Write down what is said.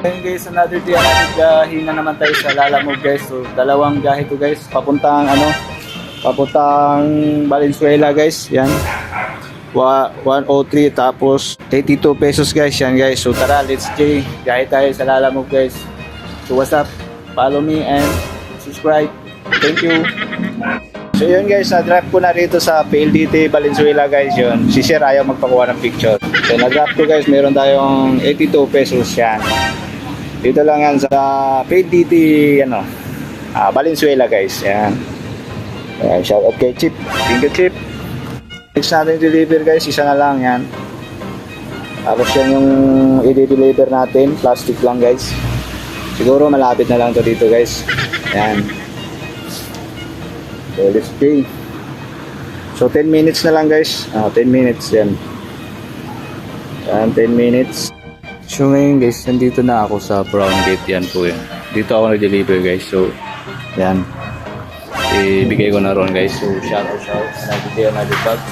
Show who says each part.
Speaker 1: Ayun guys, another day, another biyahe na naman tayo sa Lalamove guys. So, dalawang biyahe to guys, papuntang ano, papuntang Valenzuela guys. Yan. Wa- 103 tapos 82 pesos guys. Yan guys. So tara, let's J. Biyahe tayo sa Lalamove guys. So what's up? Follow me and subscribe. Thank you. So yun guys, na-drop ko na rito sa PLDT Valenzuela guys yun. Si Sir ayaw magpakuha ng picture. So na-drop ko guys, meron tayong 82 pesos yan. Dito lang yan sa PLDT ano, ah, Valenzuela guys. Yan. Ayan, shout out kay Chip. Thank you Chip. Next natin deliver guys, isa na lang yan. Tapos yan yung i-deliver natin, plastic lang guys. Siguro malapit na lang to dito guys. Yan. So let's pay. So 10 minutes na lang guys. Ah, 10 minutes yan. Yan, 10 minutes. So ngayon guys, nandito na ako sa brown gate yan po yan. Dito ako nag-deliver guys. So, yan. Ibigay ko na ron guys. So shout out, shout out. Day, another vlog.